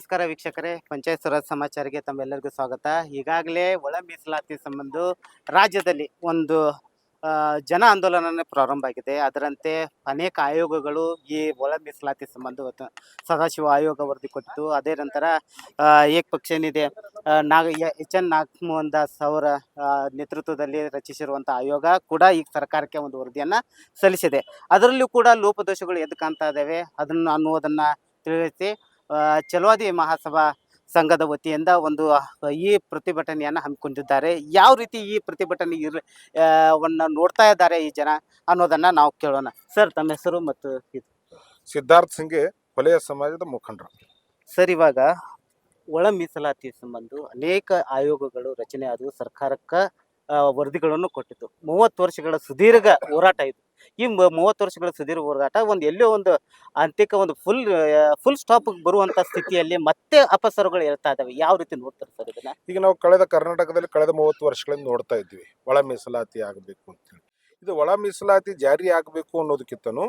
ನಮಸ್ಕಾರ ವೀಕ್ಷಕರೇ, ಪಂಚಾಯತ್ ಸ್ವರಾಜ್ ಸಮಾಚಾರಕ್ಕೆ ತಮ್ಮೆಲ್ಲರಿಗೂ ಸ್ವಾಗತ. ಈಗಾಗಲೇ ಒಳ ಮೀಸಲಾತಿ ಸಂಬಂಧ ರಾಜ್ಯದಲ್ಲಿ ಒಂದು ಜನ ಆಂದೋಲನ ಪ್ರಾರಂಭ ಆಗಿದೆ. ಅದರಂತೆ ಅನೇಕ ಆಯೋಗಗಳು ಈ ಒಳ ಮೀಸಲಾತಿ ಸಂಬಂಧ ಸದಾಶಿವ ಆಯೋಗ ವರದಿ ಕೊಟ್ಟಿತು ಅದೇ ನಂತರ ಏಕಪಕ್ಷ ಏನಿದೆ ನಾಗ ಎಚ್ ಎನ್ ನಾಗಮೋಹನ್ ದಾಸ್ ಅವರ ನೇತೃತ್ವದಲ್ಲಿ ರಚಿಸಿರುವಂಥ ಆಯೋಗ ಕೂಡ ಈಗ ಸರ್ಕಾರಕ್ಕೆ ಒಂದು ವರದಿಯನ್ನು ಸಲ್ಲಿಸಿದೆ. ಅದರಲ್ಲೂ ಕೂಡ ಲೋಪದೋಷಗಳು ಎದ್ದು ಕಾಣ್ತಾ ಇದ್ದಾವೆ ಅದನ್ನು ಅನ್ನುವುದನ್ನು ತಿಳಿಸಿ ಆ, ಚಲವಾದಿ ಮಹಾಸಭಾ ಸಂಘದ ವತಿಯಿಂದ ಒಂದು ಈ ಪ್ರತಿಭಟನೆಯನ್ನು ಹಮ್ಮಿಕೊಂಡಿದ್ದಾರೆ. ಯಾವ ರೀತಿ ಈ ಪ್ರತಿಭಟನೆ ಇರ್ ವನ್ನ ನೋಡ್ತಾ ಇದ್ದಾರೆ ಈ ಜನ ಅನ್ನೋದನ್ನ ನಾವು ಕೇಳೋಣ. ಸರ್ ತಮ್ಮ ಹೆಸರು ಮತ್ತು ಇದು. ಸಿದ್ಧಾರ್ಥ ಸಿಂಗೆ ಹೊಲೆಯ ಸಮಾಜದ ಮುಖಂಡರು. ಸರ್ ಇವಾಗ ಒಳ ಮೀಸಲಾತಿ ಸಂಬಂಧ ಅನೇಕ ಆಯೋಗಗಳು ರಚನೆ ಆದವು. ಸರ್ಕಾರಕ್ಕೆ ವರದಿಗಳನ್ನು ಕೊಟ್ಟಿತ್ತು. ಮೂವತ್ತು ವರ್ಷಗಳ ಸುದೀರ್ಘ ಹೋರಾಟ ಇದು. ಈ ಮೂವತ್ತು ವರ್ಷಗಳ ಸುದೀರ್ಘ ಹೋರಾಟ ಒಂದು ಎಲ್ಲೋ ಒಂದು ಅಂತಿಕ ಒಂದು ಫುಲ್ ಫುಲ್ ಸ್ಟಾಪ್ ಬರುವಂತ ಸ್ಥಿತಿಯಲ್ಲಿ ಮತ್ತೆ ಅಪಸರಗಳು ಇರ್ತಾ ಇದಾವೆ. ಯಾವ ರೀತಿ ನೋಡ್ತಾರೆ ಸರ್ ಇದನ್ನ? ಈಗ ನಾವು ಕಳೆದ ಕರ್ನಾಟಕದಲ್ಲಿ ಕಳೆದ ಮೂವತ್ತು ವರ್ಷಗಳಿಂದ ನೋಡ್ತಾ ಇದ್ವಿ ಒಳ ಮೀಸಲಾತಿ ಆಗಬೇಕು ಅಂತೇಳಿ ಇದು ಒಳ ಮೀಸಲಾತಿ ಜಾರಿ ಆಗಬೇಕು ಅನ್ನೋದಕ್ಕಿಂತನೂ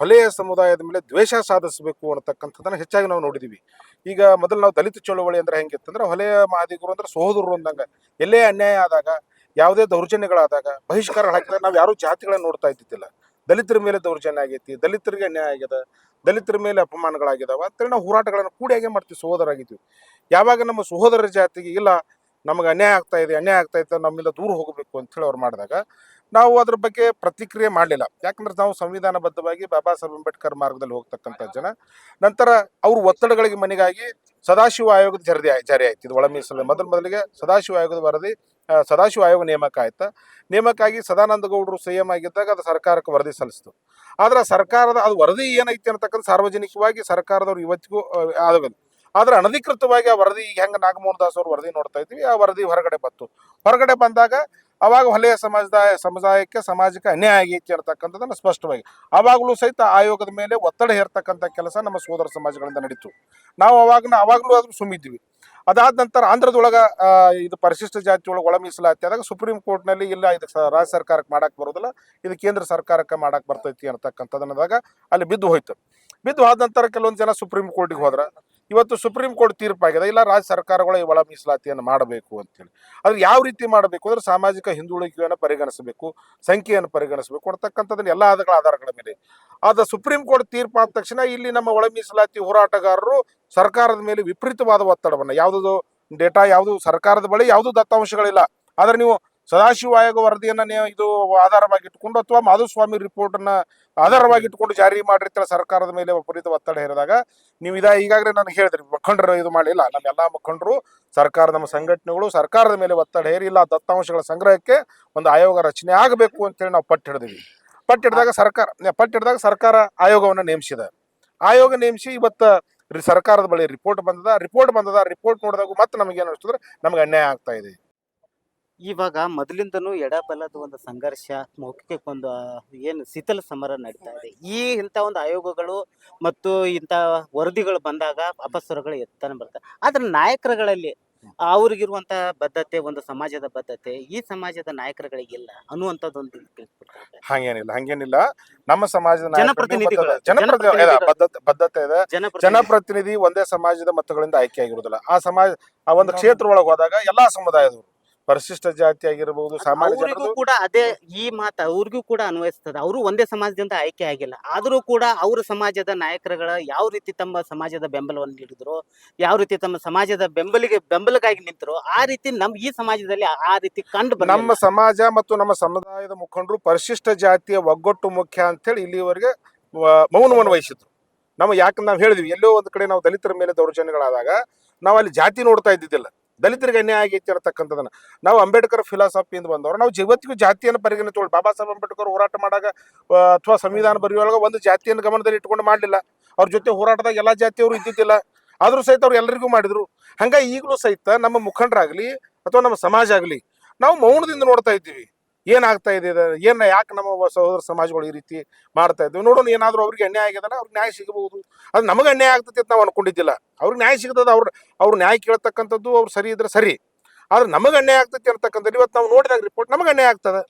ಹೊಲೆಯ ಸಮುದಾಯದ ಮೇಲೆ ದ್ವೇಷ ಸಾಧಿಸಬೇಕು ಅನ್ನತಕ್ಕಂಥದ್ದನ್ನು ಹೆಚ್ಚಾಗಿ ನಾವು ನೋಡಿದ್ದೀವಿ ಈಗ ಮೊದಲು ನಾವು ದಲಿತ ಚಳುವಳಿ ಅಂದ್ರೆ ಹೆಂಗಿತ್ತಂದ್ರೆ ಹೊಲೆಯ ಮಾದಿಗರು ಅಂದ್ರೆ ಸಹೋದರರು ಅಂದಂಗ ಎಲ್ಲೇ ಅನ್ಯಾಯ ಆದಾಗ ಯಾವುದೇ ದೌರ್ಜನ್ಯಗಳಾದಾಗ ಬಹಿಷ್ಕಾರ ಹಾಕಿದಾಗ ನಾವು ಯಾರೂ ಜಾತಿಗಳನ್ನ ನೋಡ್ತಾ ಇದ್ದಿದ್ದಿಲ್ಲ. ದಲಿತರ ಮೇಲೆ ದೌರ್ಜನ್ಯ ಆಗೈತಿ, ದಲಿತರಿಗೆ ಅನ್ಯಾಯ ಆಗ್ಯದ, ದಲಿತರ ಮೇಲೆ ಅಪಮಾನಗಳಾಗಿದಾವ ಅಂತೇಳಿ ನಾವು ಹೋರಾಟಗಳನ್ನು ಕೂಡಿಯಾಗೆ ಮಾಡ್ತೀವಿ ಸಹೋದರಾಗಿದ್ದೀವಿ ಯಾವಾಗ ನಮ್ಮ ಸಹೋದರರ ಜಾತಿಗೆ ಇಲ್ಲ, ನಮಗೆ ಅನ್ಯಾಯ ಆಗ್ತಾ ಇದೆ, ಅನ್ಯಾಯ ಆಗ್ತಾ ಇದೆ ನಮ್ಮಿಂದ ದೂರ ಹೋಗಬೇಕು ಅಂತ ಹೇಳಿ ಅವ್ರು ಮಾಡಿದಾಗ, ನಾವು ಅದ್ರ ಬಗ್ಗೆ ಪ್ರತಿಕ್ರಿಯೆ ಮಾಡಲಿಲ್ಲ. ಯಾಕಂದ್ರೆ ನಾವು ಸಂವಿಧಾನಬದ್ಧವಾಗಿ ಬಾಬಾ ಸಾಹೇಬ್ ಅಂಬೇಡ್ಕರ್ ಮಾರ್ಗದಲ್ಲಿ ಹೋಗ್ತಕ್ಕಂಥ ಜನ. ನಂತರ ಅವ್ರ ಒತ್ತಡಗಳಿಗೆ ಮನೆಗಾಗಿ ಸದಾಶಿವ ಆಯೋಗದ ಜಾರಿ ಜಾರಿ ಆಯ್ತು. ಇದು ಒಳ ಮೊದಲು ಮೊದಲಿಗೆ ಸದಾಶಿವ ಆಯೋಗದ ವರದಿ ಸದಾಶಿವ ಆಯೋಗ ನೇಮಕ ಆಯ್ತು? ನೇಮಕ ಆಗಿ ಸದಾನಂದ ಗೌಡರು ಸಿ ಎಂ ಆಗಿದ್ದಾಗ ಅದು ಸರ್ಕಾರಕ್ಕೆ ವರದಿ ಸಲ್ಲಿಸ್ತು. ಆದ್ರೆ ಸರ್ಕಾರದ ಅದು ವರದಿ ಏನೈತಿ ಅಂತಕ್ಕಂಥ ಸಾರ್ವಜನಿಕವಾಗಿ ಸರ್ಕಾರದವ್ರು ಇವತ್ತಿಗೂ ಆ, ಆಗೋದು ಆದ್ರೆ ಅನಧಿಕೃತವಾಗಿ ಆ ವರದಿ, ಈಗ ಹೆಂಗೆ ನಾಗಮೋಹನ್ ದಾಸ್ ಅವ್ರ ವರದಿ ನೋಡ್ತಾ ಇದ್ವಿ, ಆ ವರದಿ ಹೊರಗಡೆ ಬಂತು. ಹೊರಗಡೆ ಬಂದಾಗ ಅವಾಗ ಹೊಲೆಯ ಸಮಾಜದ, ಸಮುದಾಯಕ್ಕೆ ಸಮಾಜಕ್ಕೆ ಅನ್ಯಾಯ ಆಗೈತಿ ಅಂತಕ್ಕಂಥದ್ದನ್ನು ಸ್ಪಷ್ಟವಾಗಿ, ಆವಾಗಲೂ ಸಹಿತ ಆಯೋಗದ ಮೇಲೆ ಒತ್ತಡ ಹೇರ್ತಕ್ಕಂಥ ಕೆಲಸ ನಮ್ಮ ಸೋದರ ಸಮಾಜಗಳಿಂದ ನಡೀತು. ನಾವು ಅವಾಗ ಅವಾಗಲೂ ಅದನ್ನು ಸುಮ್ಮಿದ್ವಿ. ಅದಾದ ನಂತರ ಆಂಧ್ರದೊಳಗ ಇದು ಪರಿಶಿಷ್ಟ ಜಾತಿ ಒಳಗೆ ಒಳ ಮೀಸಲಾತಿ ಆದಾಗ ಸುಪ್ರೀಂ ಕೋರ್ಟ್ನಲ್ಲಿ ಇಲ್ಲ, ಇದು ರಾಜ್ಯ ಸರ್ಕಾರಕ್ಕೆ ಮಾಡಕ್ ಬರೋದಿಲ್ಲ, ಇದು ಕೇಂದ್ರ ಸರ್ಕಾರಕ್ಕೆ ಮಾಡಕ್ ಬರ್ತೈತಿ ಅಂತಕ್ಕಂಥದ್ದನ್ನದಾಗ ಅಲ್ಲಿ ಬಿದ್ದು ಹೋಯ್ತು. ಬಿದ್ದು ಆದ ನಂತರ ಕೆಲವೊಂದು ಜನ ಸುಪ್ರೀಂ ಕೋರ್ಟಿಗೆ ಹೋದ್ರ. ಇವತ್ತು ಸುಪ್ರೀಂ ಕೋರ್ಟ್ ತೀರ್ಪಾಗಿದೆ ಇಲ್ಲ, ರಾಜ್ಯ ಸರ್ಕಾರಗಳು ಈ ಒಳ ಮೀಸಲಾತಿಯನ್ನು ಮಾಡಬೇಕು ಅಂತೇಳಿ. ಆದ್ರೆ ಯಾವ ರೀತಿ ಮಾಡಬೇಕು ಅಂದ್ರೆ ಸಾಮಾಜಿಕ ಹಿಂದುಳಿಕೆಯನ್ನು ಪರಿಗಣಿಸಬೇಕು, ಸಂಖ್ಯೆಯನ್ನು ಪರಿಗಣಿಸಬೇಕು ಅಂತಕ್ಕಂಥದ್ದನ್ನು ಎಲ್ಲ ಆಧಾರಗಳ ಆಧಾರಗಳ ಮೇಲೆ. ಆದ ಸುಪ್ರೀಂ ಕೋರ್ಟ್ ತೀರ್ಪಾದ ತಕ್ಷಣ ಇಲ್ಲಿ ನಮ್ಮ ಒಳ ಮೀಸಲಾತಿ ಹೋರಾಟಗಾರರು ಸರ್ಕಾರದ ಮೇಲೆ ವಿಪರೀತವಾದ ಒತ್ತಡವನ್ನು ಯಾವುದೋ ಡೇಟಾ ಯಾವುದು ಸರ್ಕಾರದ ಬಳಿ ಯಾವುದೂ ದತ್ತಾಂಶಗಳಿಲ್ಲ. ಆದ್ರೆ ನೀವು ಸದಾಶಿವ ಆಯೋಗ ವರದಿಯನ್ನ ನೀವು ಇದು ಆಧಾರವಾಗಿ ಇಟ್ಕೊಂಡು ಅಥವಾ ಮಾಧುಸ್ವಾಮಿ ರಿಪೋರ್ಟ್ ಅನ್ನ ಆಧಾರವಾಗಿ ಇಟ್ಕೊಂಡು ಜಾರಿ ಮಾಡಿರ್ತಾರೆ ಸರ್ಕಾರದ ಮೇಲೆ ವಿಪರೀತ ಒತ್ತಡ ಹೇರಿದಾಗ, ನೀವು ಇದ ಈಗಾಗಲೇ ನಾನು ಹೇಳಿದ್ರಿ, ಮುಖಂಡರು ಇದು ಮಾಡಿಲ್ಲ ನಮ್ಮ ಎಲ್ಲಾ ಮುಖಂಡರು, ಸರ್ಕಾರ, ನಮ್ಮ ಸಂಘಟನೆಗಳು ಸರ್ಕಾರದ ಮೇಲೆ ಒತ್ತಡ ಹೇರಿಲ್ಲ, ದತ್ತಾಂಶಗಳ ಸಂಗ್ರಹಕ್ಕೆ ಒಂದು ಆಯೋಗ ರಚನೆ ಆಗಬೇಕು ಅಂತೇಳಿ ನಾವು ಪಟ್ಟು ಹಿಡಿದಿವಿ. ಪಟ್ಟು ಹಿಡಿದಾಗ ಸರ್ಕಾರ ಪಟ್ಟು ಹಿಡಿದಾಗ ಸರ್ಕಾರ ಆಯೋಗವನ್ನು ನೇಮಿಸಿದ. ಆಯೋಗ ನೇಮಿಸಿ ಇವತ್ತು ಸರ್ಕಾರದ ಬಳಿ ರಿಪೋರ್ಟ್ ಬಂದದ ರಿಪೋರ್ಟ್ ಬಂದದ ರಿಪೋರ್ಟ್ ನೋಡಿದಾಗ ಮತ್ತೆ ನಮಗೆ ಏನು ಅನಿಸ್ತಂದ್ರೆ ನಮಗೆ ಅನ್ಯಾಯ ಆಗ್ತಾ ಇದೆ. ಇವಾಗ ಮೊದಲಿಂದನೂ ಎಡಬಲದ ಒಂದು ಸಂಘರ್ಷ ಮೌಖಿಕ ಒಂದು ಏನು ಶೀತಲ ಸಮರ ನಡೀತಾ ಇದೆ. ಈ ಇಂಥ ಒಂದು ಆಯೋಗಗಳು ಮತ್ತು ಇಂಥ ವರದಿಗಳು ಬಂದಾಗ ಅಪಸ್ವರಗಳು ಎತ್ತಾನೆ ಬರ್ತವೆ ಆದ್ರೆ ನಾಯಕರುಗಳಲ್ಲಿ ಅವ್ರಿಗಿರುವಂತ ಬದ್ಧತೆ ಒಂದು ಸಮಾಜದ ಬದ್ಧತೆ ಈ ಸಮಾಜದ ನಾಯಕರುಗಳಿಗಿಲ್ಲ ಅನ್ನುವಂಥದ್ದೊಂದು. ಹಂಗೇನಿಲ್ಲ ಹಂಗೇನಿಲ್ಲ. ನಮ್ಮ ಸಮಾಜದ ಜನಪ್ರತಿನಿಧಿಗಳು, ಬದ್ಧತೆ- ಬದ್ಧತೆ ಇದೆ. ಜನಪ್ರತಿನಿಧಿ- ಜನಪ್ರತಿನಿಧಿ ಒಂದೇ ಸಮಾಜದ ಮತಗಳಿಂದ ಆಯ್ಕೆ ಆಗಿರುವುದಿಲ್ಲ. ಆ ಸಮಾಜ ಆ ಒಂದು ಕ್ಷೇತ್ರ ಒಳಗೆ ಹೋದಾಗ ಎಲ್ಲಾ ಸಮುದಾಯದವರು ಪರಿಶಿಷ್ಟ ಜಾತಿ ಆಗಿರಬಹುದು ಸಾಮಾನ್ಯ ಅವ್ರಿಗೂ ಜನರದು ಕೂಡ ಅದೇ ಈ ಮಾತ ಅವ್ರಿಗೂ ಕೂಡ ಅನ್ವಯಿಸ್ತದೆ. ಅವರು ಒಂದೇ ಸಮಾಜದಿಂದ ಆಯ್ಕೆ ಆಗಿಲ್ಲ. ಆದರೂ ಕೂಡ ಅವ್ರ ಸಮಾಜದ ನಾಯಕರುಗಳ ಯಾವ ರೀತಿ ತಮ್ಮ ಸಮಾಜದ ಬೆಂಬಲವನ್ನು ನೀಡಿದ್ರು ಯಾವ ರೀತಿ ತಮ್ಮ ಸಮಾಜದ ಬೆಂಬಲಿಗೆ ಬೆಂಬಲಕ್ಕಾಗಿ ನಿಂತರು ಆ ರೀತಿ ನಮ್ ಈ ಸಮಾಜದಲ್ಲಿ ಆ- ಆ ರೀತಿ ಕಂಡು ನಮ್ಮ ಸಮಾಜ ಮತ್ತು ನಮ್ಮ ಸಮುದಾಯದ ಮುಖಂಡರು ಪರಿಶಿಷ್ಟ ಜಾತಿಯ ಒಗ್ಗಟ್ಟು ಮುಖ್ಯ ಅಂತೇಳಿ ಇಲ್ಲಿವರೆಗೆ ಮೌನವನ್ನು ವಹಿಸಿದ್ರು. ನಮ್ಮ ಯಾಕೆ ನಾವು ಹೇಳಿದ್ವಿ ಎಲ್ಲೋ ಒಂದ್ ಕಡೆ ನಾವು ದಲಿತರ ಮೇಲೆ ದೌರ್ಜನ್ಯಗಳಾದಾಗ ನಾವು ಅಲ್ಲಿ ಜಾತಿ ನೋಡ್ತಾ ಇದ್ದಿದ್ದಿಲ್ಲ. ದಲಿತರಿಗೆ ಅನ್ಯಾಯ ಆಗೈತಿ ಅನ್ನತಕ್ಕಂಥದನ್ನ ನಾವು ಅಂಬೇಡ್ಕರ್ ಫಿಲಾಸಫಿಯಿಂದ ಬಂದವರು, ನಾವು ಜಗತ್ತಿಗೂ ಜಾತಿಯನ್ನು ಪರಿಗಣಿತ ತಗೊಳ್ಳಿ ಬಾಬಾ ಸಾಹೇಬ್ ಅಂಬೇಡ್ಕರ್ ಹೋರಾಟ ಮಾಡಾಗ ಅಥವಾ ಸಂವಿಧಾನ ಬರೆಯುವಾಗ ಒಂದು ಜಾತಿಯನ್ನು ಗಮನದಲ್ಲಿ ಇಟ್ಕೊಂಡು ಮಾಡಲಿಲ್ಲ. ಅವ್ರ ಜೊತೆ ಹೋರಾಟದಾಗ ಎಲ್ಲ ಜಾತಿಯವರು ಇದ್ದಿದ್ದಿಲ್ಲ. ಆದರೂ ಸಹಿತ ಅವ್ರು ಎಲ್ಲರಿಗೂ ಮಾಡಿದ್ರು. ಹಂಗ ಈಗಲೂ ಸಹಿತ ನಮ್ಮ ಮುಖಂಡರಾಗ್ಲಿ, ಅಥವಾ ನಮ್ಮ ಸಮಾಜ ಆಗಲಿ, ನಾವು ಮೌನದಿಂದ ನೋಡ್ತಾ ಇದ್ದೀವಿ. ಏನಾಗ್ತಾ ಇದೆ ಏನ ಯಾಕೆ ನಮ್ಮ ಸಹೋದರ ಸಮಾಜಗಳು ಈ ರೀತಿ ಮಾಡ್ತಾ ಇದ್ವಿ? ನೋಡೋಣ, ಏನಾದರೂ ಅವ್ರಿಗೆ ಅನ್ಯಾಯ ಆಗ್ಯದಲ್ಲ, ಅವ್ರಿಗೆ ನ್ಯಾಯ ಸಿಗಬಹುದು. ಅದು ನಮಗೆ ಅನ್ಯಾಯ ಆಗ್ತೈತಿ ಅಂತ ನಾವು ಅನ್ಕೊಂಡಿದ್ದಿಲ್ಲ. ಅವ್ರಿಗೆ ನ್ಯಾಯ ಸಿಗ್ತದ, ಅವ್ರ, ಅವ್ರು ನ್ಯಾಯ ಕೇಳ್ತಕ್ಕಂಥದ್ದು ಅವ್ರು ಸರಿ ಇದ್ರೆ ಸರಿ. ಆದ್ರೆ ನಮಗೆ ಅನ್ಯಾಯ ಆಗ್ತೈತಿ ಅಂತಕ್ಕಂಥದ್ದು ಇವತ್ತು ನಾವು ನೋಡಿದಾಗ ರಿಪೋರ್ಟ್ ನಮಗೆ ಅನ್ಯಾಯ ಆಗ್ತದೆ.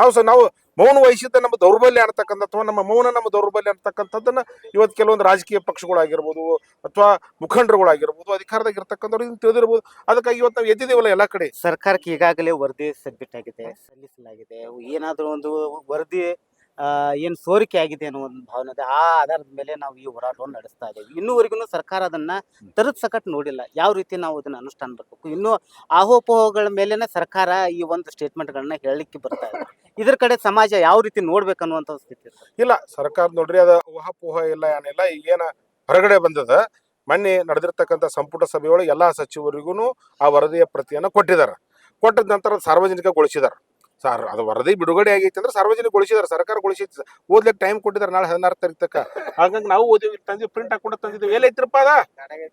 ನಾವು ಸಹ ನಾವು ಮೌನ ವಹಿಸಿದ್ದ ನಮ್ಮ ದೌರ್ಬಲ್ಯ ಅಂತಕ್ಕಂಥ ಅಥವಾ ನಮ್ಮ ಮೌನ, ನಮ್ಮ ದೌರ್ಬಲ್ಯ ಅಂತಕ್ಕಂಥದ್ದನ್ನ ಇವತ್ತು ಕೆಲವೊಂದು ರಾಜಕೀಯ ಪಕ್ಷಗಳಾಗಿರ್ಬೋದು ಅಥವಾ ಮುಖಂಡರುಗಳಾಗಿರ್ಬೋದು, ಅಧಿಕಾರದಾಗ ಇರ್ತಕ್ಕಂಥವ್ರು ಇದನ್ನು ತಿಳಿದಿರ್ಬೋದು. ಅದಕ್ಕಾಗಿ ಇವತ್ತು ನಾವು ಎದ್ದಿದ್ದೇವಲ್ಲ ಎಲ್ಲ ಕಡೆ. ಸರ್ಕಾರಕ್ಕೆ ಈಗಾಗಲೇ ವರದಿ ಸಬ್ಮಿಟ್ ಆಗಿದೆ, ಸಲ್ಲಿಸಲಾಗಿದೆ. ಏನಾದರೂ ಒಂದು ವರದಿ ಏನ್ ಸೋರಿಕೆ ಆಗಿದೆ ಅನ್ನೋ ಒಂದು ಭಾವನೆ ಇದೆ ಆ ಆಧಾರದ ಮೇಲೆ ನಾವು ಈ ಹೋರಾಟವನ್ನು ನಡೆಸ್ತಾ ಇದ್ದೇವೆ. ಇನ್ನೂವರೆಗೂ ಸರ್ಕಾರ ಅದನ್ನ ತರದ ಸಕಟ್ ನೋಡಿಲ್ಲ. ಯಾವ ರೀತಿ ನಾವು ಅದನ್ನ ಅನುಷ್ಠಾನ ಬರ್ಬೇಕು ಇನ್ನು ಆಹೋಪೋಹಗಳ ಮೇಲೆನೆ ಸರ್ಕಾರ ಈ ಒಂದು ಸ್ಟೇಟ್ಮೆಂಟ್ಗಳನ್ನ ಹೇಳಲಿಕ್ಕೆ ಬರ್ತಾ ಇದೆ ಇದ್ರ ಕಡೆ ಸಮಾಜ ಯಾವ ರೀತಿ ನೋಡ್ಬೇಕು ಅನ್ನುವಂಥ ಸ್ಥಿತಿ. ಇಲ್ಲ ಸರ್ಕಾರ ನೋಡ್ರಿ ಅದು ಊಹಾಪೋಹ ಇಲ್ಲ ಏನಿಲ್ಲ ಈಗೇನ ಹೊರಗಡೆ ಬಂದದ. ಮೊನ್ನೆ ನಡೆದಿರ್ತಕ್ಕಂಥ ಸಂಪುಟ ಸಭೆಯೊಳಗೆ ಎಲ್ಲಾ ಸಚಿವರಿಗೂ ಆ ವರದಿಯ ಪ್ರತಿಯನ್ನ ಕೊಟ್ಟಿದ್ದಾರೆ. ಕೊಟ್ಟ ನಂತರ ಸಾರ್ವಜನಿಕಗೊಳಿಸಿದಾರೆ ಸರ್ ಅದು ವರದಿ ಬಿಡುಗಡೆ ಆಗೈತೆ ಅಂದ್ರೆ ಸರ್ಕಾರ ಸರ್ಕಾರಗೊಳಿಸೈತಿ ಓದ್ಲಿಕ್ಕೆ ಟೈಮ್ ಕೊಟ್ಟಿದ್ದಾರೆ ನಾಳೆ ಹದಿನಾರು ತಾರೀಕು ತಕ್ಕ ಹಾಗಾಗಿ ನಾವು ಓದಿವಿ ಇಲ್ಲಿ ತಂದಿವಿ ಪ್ರಿಂಟ್ ಹಾಕೊಂಡು ತಂದಿದ್ದೀವಿ. ಎಲ್ಲಿ ಐತ್ರಪ್ಪ ಅದ?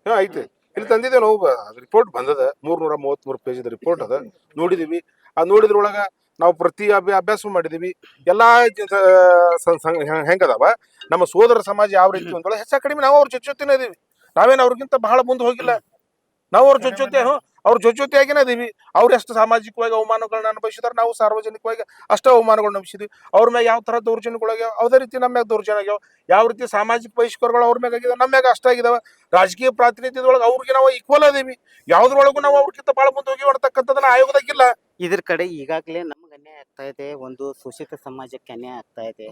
ಹಾಂ ಐತಿ. ಇಲ್ಲಿ ತಂದಿದ್ದೇವೆ ನಾವು ರಿಪೋರ್ಟ್ ಬಂದದ. ಮೂರ್ನೂರ ಮೂವತ್ಮೂರು ಪೇಜ್ ರಿಪೋರ್ಟ್ ಅದ. ನೋಡಿದೀವಿ. ಆ ನೋಡಿದ್ರೊಳಗ ನಾವು ಪ್ರತಿ ಅಭ್ಯ ಅಭ್ಯಾಸ ಮಾಡಿದೀವಿ. ಎಲ್ಲಾ ಹೆಂಗದವ? ನಮ್ಮ ಸೋದರ ಸಮಾಜ ಯಾವ ರೀತಿ ಒಂದೊಳ ಹೆಚ್ಚ ಕಡಿಮೆ ನಾವು ಅವ್ರ ಜೊತೆ ಜೊತೆನೇ ಇದೀವಿ. ನಾವೇನು ಅವ್ರಿಗಿಂತ ಬಹಳ ಮುಂದೆ ಹೋಗಿಲ್ಲ. ನಾವು ಅವ್ರ ಜೊತೆ ಜೊತೆ ಅವ್ರ ಜೊತೆ ಜೊತೆಯಾಗಿನೇ ಅದೀವಿ. ಅವ್ರು ಎಷ್ಟು ಸಾಮಾಜಿಕವಾಗಿ ಅವಮಾನಗಳನ್ನ ಅನುಭವಿಸಿದಾರೆ, ನಾವು ಸಾರ್ವಜನಿಕವಾಗಿ ಅಷ್ಟೇ ಅವಮಾನಗಳನ್ನ ಅನುಭವಿಸಿದ್ವಿ. ಅವ್ರ ಮ್ಯಾಗ ಯಾವ ತರ ದೌರ್ಜನ್ಯಗಳಾಗ್ಯಾವ ಅದೇ ರೀತಿ ನಮ್ಮ ಮ್ಯಾಗ ದೌರ್ಜನ್ಯ ಆಗ್ಯಾವ. ಯಾವ ರೀತಿ ಸಾಮಾಜಿಕ ಬಹಿಷ್ಕಾರಗಳು ಅವ್ರ ಮ್ಯಾಗ ಆಗಿದಾವ? ನಮ್ಮ ಮ್ಯಾಗ ಅಷ್ಟೇ ಆಗಿದಾವೆ. ರಾಜಕೀಯ ಪ್ರಾತಿನಿಧ್ಯದೊಳಗೆ ಅವ್ರಿಗೆ ನಾವು ಈಕ್ವಲ್ ಅದೀವಿ. ಯಾವ್ದ್ರೊಳಗೂ ನಾವು ಅವ್ರಿಗಿಂತ ಬಹಳ ಮುಂದೆ ಹೋಗಿ ಅಂತಕ್ಕಂಥದ್ದನ್ನ ಆಯೋಗದಾಗಿಲ್ಲ ಇದ್ರ ಕಡೆ ಈಗಾಗಲೇ ನಮ್ಗೆ ಆಗ್ತಾ ಇದೆ. ಒಂದು ಶೋಷಿತ ಸಮಾಜಕ್ಕೆ ಅನ್ಯಾಯ ಆಗ್ತಾ ಇದೆ.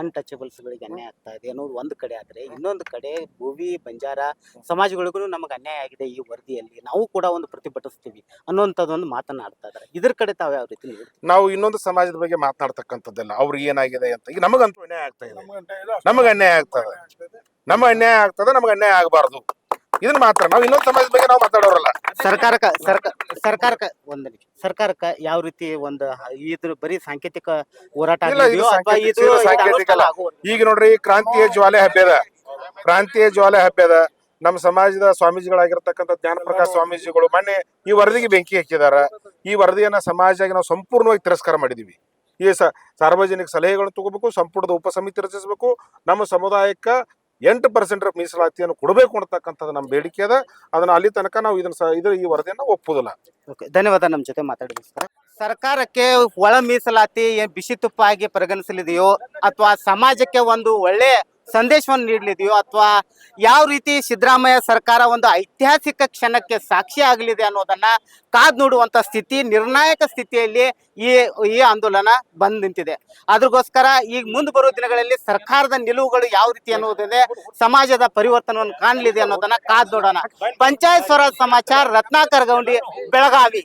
ಅನ್ಟಚಬಲ್ಸ್ ಗಳಿಗೆ ಅನ್ಯಾಯ ಆಗ್ತಾ ಇದೆ ಅನ್ನೋದು ಒಂದು ಕಡೆ ಆದ್ರೆ ಇನ್ನೊಂದು ಕಡೆ ಭೂವಿ ಬಂಜಾರ ಸಮಾಜಗಳಿಗೂ ನಮಗೆ ಅನ್ಯಾಯ ಆಗಿದೆ ಈ ವರದಿಯಲ್ಲಿ. ನಾವು ಕೂಡ ಒಂದು ಪ್ರತಿಭಟಿಸ್ತೀವಿ ಅನ್ನೋಂಥದ್ದೊಂದು ಒಂದು ಮಾತನಾಡ್ತಾ ಇದಾರೆ. ಇದ್ರ ಕಡೆ ತಾವು ಯಾವ ರೀತಿ ನಾವು ಇನ್ನೊಂದು ಸಮಾಜದ ಬಗ್ಗೆ ಮಾತನಾಡ್ತಕ್ಕಂಥದ್ದಲ್ಲ. ಅವ್ರಿಗೆ ಏನಾಗಿದೆ ಅಂತ. ಈಗ ನಮಗಂತೂ ಅನ್ಯಾಯ ಆಗ್ತಾ ಇದೆ. ನಮಗೆ ಅನ್ಯಾಯ ಆಗ್ತದೆ ನಮ್ಮ ಅನ್ಯಾಯ ಆಗ್ತದೆ ನಮಗೆ ಅನ್ಯಾಯ ಆಗಬಾರ್ದು. ಇದನ್ನ ಮಾತ್ರ. ನಾವು ಇನ್ನೊಂದು ಸಮಾಜದ ಬಗ್ಗೆ ನಾವು ಮಾತಾಡೋರಲ್ಲ. ಸರ್ಕಾರಕ್ಕ ಸರ್ಕಾರ ಸರ್ಕಾರಕ್ಕ ಒಂದ್ ನಿಮಿಷ. ಸರ್ಕಾರಕ್ಕ ಯಾವ ರೀತಿ ಒಂದು ಇದ್ರ ಬರೀ ಸಾಂಕೇತಿಕ ಹೋರಾಟ ಇಲ್ಲ, ಇದು ಆಗಿದೆಯೋ ಅಥವಾ ಸಾಂಕೇತಿಕ- ಇದು ಇದು ಇದು ಸಾಂಕೇತಿಕ ಅಲ್ಲ. ಆಗುವ- ಈಗ ನೋಡ್ರಿ ಕ್ರಾಂತಿಯ ಜ್ವಾಲೆ ಹಬ್ಬದ ಕ್ರಾಂತಿಯ ಜ್ವಾಲೆ ಹಬ್ಬದ ನಮ್ಮ ಸಮಾಜದ ಸ್ವಾಮೀಜಿಗಳಾಗಿರ್ತಕ್ಕಂಥ ಜ್ಞಾನಪ್ರಕಾಶ್ ಸ್ವಾಮೀಜಿಗಳು ಮೊನ್ನೆ ಈ ವರದಿಗೆ ಬೆಂಕಿ ಹಾಕಿದಾರ. ಈ ವರದಿಯನ್ನ ಸಮಾಜಕ್ಕೆ ನಾವು ಸಂಪೂರ್ಣವಾಗಿ ತಿರಸ್ಕಾರ ಮಾಡಿದೀವಿ. ಈ ಸ ಸಾರ್ವಜನಿಕ ಸಲಹೆಗಳನ್ನು ತಗೋಬೇಕು ಸಂಪುಟದ ಉಪಸಮಿತಿ ರಚಿಸಬೇಕು ನಮ್ಮ ಸಮುದಾಯಕ್ಕೆ ಎಂಟು ಪರ್ಸೆಂಟ್ ಮೀಸಲಾತಿಯನ್ನು ಕೊಡಬೇಕು ಅಂತಕ್ಕಂಥದ್ದು ನಮ್ಮ ಬೇಡಿಕೆ ಅದ. ಅದನ್ನ ಅಲ್ಲಿ ತನಕ ನಾವು ಇದನ್ನ ಇದರ ಇದು ಈ ವರದಿಯನ್ನು ಒಪ್ಪುದಿಲ್ಲ. ಓಕೆ, ಧನ್ಯವಾದ ನಮ್ಮ ಜೊತೆ ಮಾತಾಡಿದ ಸರ್ಕಾರಕ್ಕೆ ಒಳ ಮೀಸಲಾತಿ ಬಿಸಿ ತುಪ್ಪ ಆಗಿ ಪರಿಗಣಿಸಲಿದೆಯೋ ಅಥವಾ ಸಮಾಜಕ್ಕೆ ಒಂದು ಒಳ್ಳೆ ಸಂದೇಶವನ್ನು ನೀಡಲಿದೆಯೋ ಅಥವಾ ಯಾವ ರೀತಿ ಸಿದ್ದರಾಮಯ್ಯ ಸರ್ಕಾರ ಒಂದು ಐತಿಹಾಸಿಕ ಕ್ಷಣಕ್ಕೆ ಸಾಕ್ಷಿ ಆಗಲಿದೆ ಅನ್ನೋದನ್ನ ಕಾದ್ ನೋಡುವಂತ ಸ್ಥಿತಿ, ನಿರ್ಣಾಯಕ ಸ್ಥಿತಿಯಲ್ಲಿ ಈ ಈ ಆಂದೋಲನ ಬಂದ್ ನಿಂತಿದೆ. ಅದ್ರಗೋಸ್ಕರ ಈಗ ಮುಂದೆ ಬರುವ ದಿನಗಳಲ್ಲಿ ಸರ್ಕಾರದ ನಿಲುವುಗಳು ಯಾವ ರೀತಿ ಅನ್ನೋದಿದೆ, ಸಮಾಜದ ಪರಿವರ್ತನವನ್ನು ಕಾಣಲಿದೆ ಅನ್ನೋದನ್ನ ಕಾದ್ ನೋಡೋಣ. ಪಂಚಾಯತ್ ಸ್ವರಾಜ್ ಸಮಾಚಾರ, ರತ್ನಾಕರ್ ಗೌಂಡಿ, ಬೆಳಗಾವಿ.